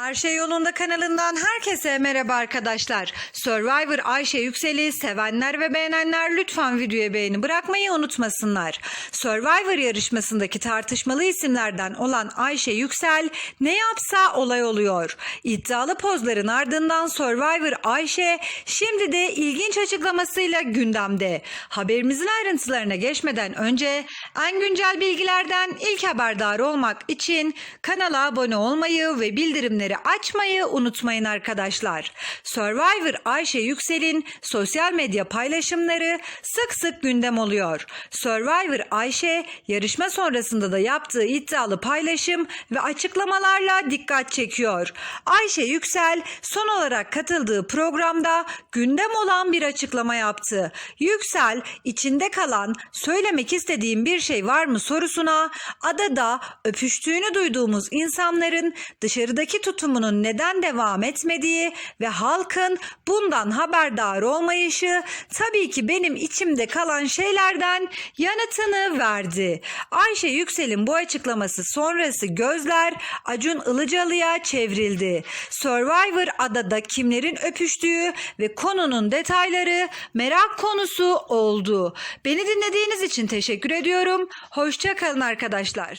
Her şey yolunda kanalından herkese merhaba arkadaşlar. Survivor Ayşe Yüksel'i sevenler ve beğenenler lütfen videoya beğeni bırakmayı unutmasınlar. Survivor yarışmasındaki tartışmalı isimlerden olan Ayşe Yüksel ne yapsa olay oluyor. İddialı pozların ardından Survivor Ayşe şimdi de ilginç açıklamasıyla gündemde. Haberimizin ayrıntılarına geçmeden önce en güncel bilgilerden ilk haberdar olmak için kanala abone olmayı ve bildirimleri açmayı unutmayın arkadaşlar. Survivor Ayşe Yüksel'in sosyal medya paylaşımları sık sık gündem oluyor. Survivor Ayşe yarışma sonrasında da yaptığı iddialı paylaşım ve açıklamalarla dikkat çekiyor. Ayşe Yüksel son olarak katıldığı programda gündem olan bir açıklama yaptı. Yüksel içinde kalan söylemek istediğim bir şey var mı sorusuna adada öpüştüğünü duyduğumuz insanların dışarıdaki tutumunun neden devam etmediği ve halkın bundan haberdar olmayışı tabii ki benim içimde kalan şeylerden yanıtını verdi. Ayşe Yüksel'in bu açıklaması sonrası gözler Acun Ilıcalı'ya çevrildi. Survivor adada kimlerin öpüştüğü ve konunun detayları merak konusu oldu. Beni dinlediğiniz için teşekkür ediyorum. Hoşça kalın arkadaşlar.